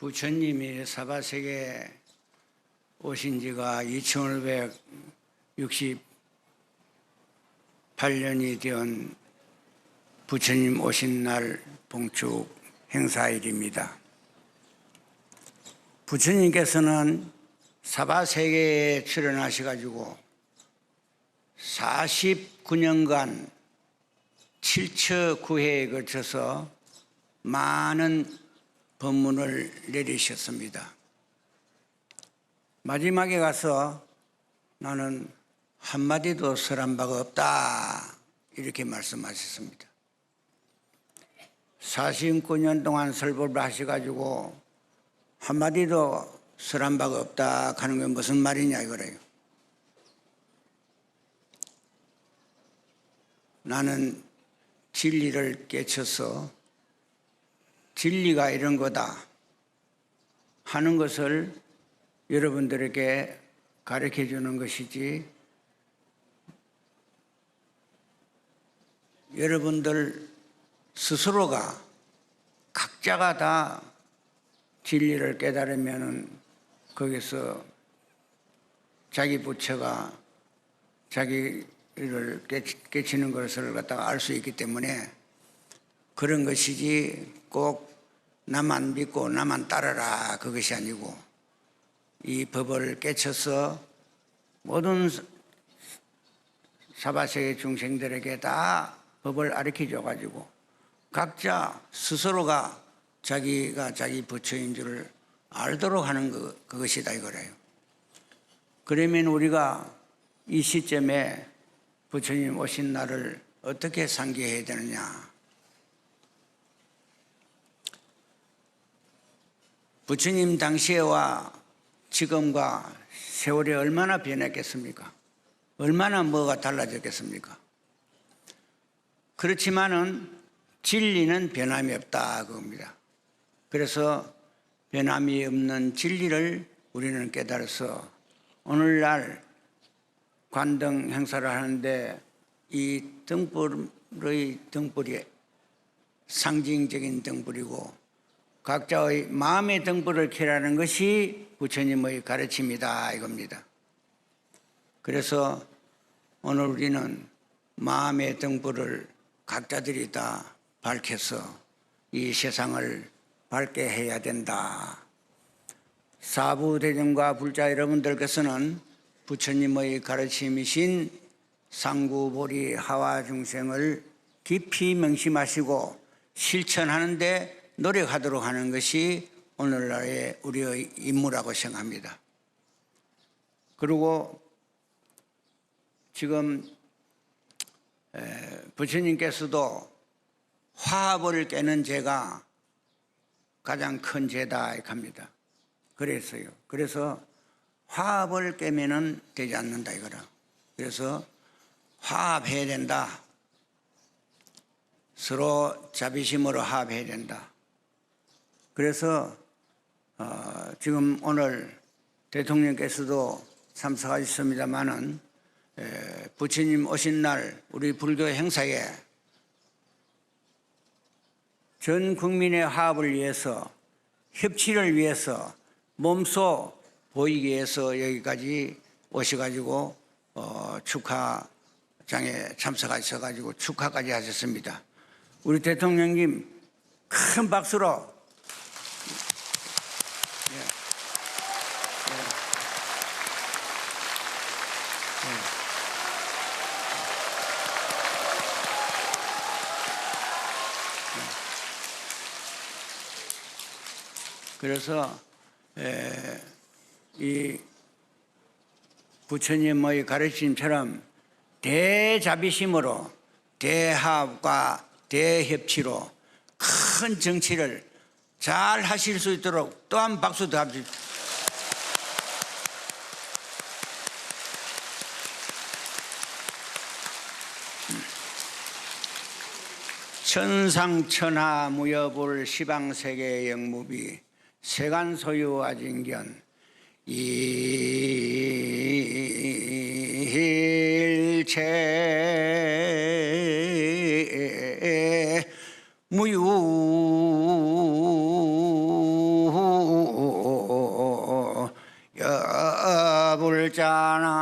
부처님이 사바세계 오신 지가 2568년이 된 부처님 오신 날 봉축 행사일입니다. 부처님께서는 사바세계에 출연하셔가지고 49년간 7처 구회에 걸쳐서 많은 법문을 내리셨습니다. 마지막에 가서 나는 한마디도 설한 바가 없다. 이렇게 말씀하셨습니다. 49년 동안 설법을 하셔가지고 한마디도 설한 바가 없다 하는 건 무슨 말이냐 이거래요. 나는 진리를 깨쳐서 진리가 이런 거다 하는 것을 여러분들에게 가르쳐 주는 것이지 여러분들 스스로가 각자가 다 진리를 깨달으면은 거기서 자기 부처가 자기를 깨치- 깨치는 것을 갖다가 알 수 있기 때문에 그런 것이지 꼭 나만 믿고 나만 따르라 그것이 아니고 이 법을 깨쳐서 모든 사바세계 중생들에게 다 법을 가르쳐 줘가지고 각자 스스로가 자기가 자기 부처인 줄을 알도록 하는 그, 그것이다 이거래요. 그러면 우리가 이 시점에 부처님 오신 날을 어떻게 상기해야 되느냐? 부처님 당시에와 지금과 세월이 얼마나 변했겠습니까? 얼마나 뭐가 달라졌겠습니까? 그렇지만은 진리는 변함이 없다 그겁니다. 그래서 변함이 없는 진리를 우리는 깨달아서 오늘날 관등 행사를 하는데 이 등불의 등불이 상징적인 등불이고 각자의 마음의 등불을 켜라는 것이 부처님의 가르침이다 이겁니다. 그래서 오늘 우리는 마음의 등불을 각자들이 다 밝혀서 이 세상을 밝게 해야 된다. 사부대중과 불자 여러분들께서는 부처님의 가르침이신 상구보리 하와 중생을 깊이 명심하시고 실천하는데 노력하도록 하는 것이 오늘날의 우리의 임무라고 생각합니다. 그리고 지금 에, 부처님께서도 화합을 깨는 죄가 가장 큰 죄다 이렇게 합니다. 그랬어요. 그래서 화합을 깨면은 되지 않는다 이거라. 그래서 화합해야 된다. 서로 자비심으로 화합해야 된다. 그래서 어, 지금 오늘 대통령께서도 참석하셨습니다마는 에, 부처님 오신 날 우리 불교 행사에 전 국민의 화합을 위해서 협치를 위해서 몸소 보이기 위해서 여기까지 오셔가지고 어, 축하장에 참석하셔가지고 축하까지 하셨습니다. 우리 대통령님 큰 박수로 그래서 에, 이 부처님의 가르침처럼 대자비심으로 대합과 대협치로 큰 정치를 잘 하실 수 있도록 또한 박수 더 합시다. 천상천하 무여불 시방세계 영무비 세간 소유와진견. 일체 무유 여불자나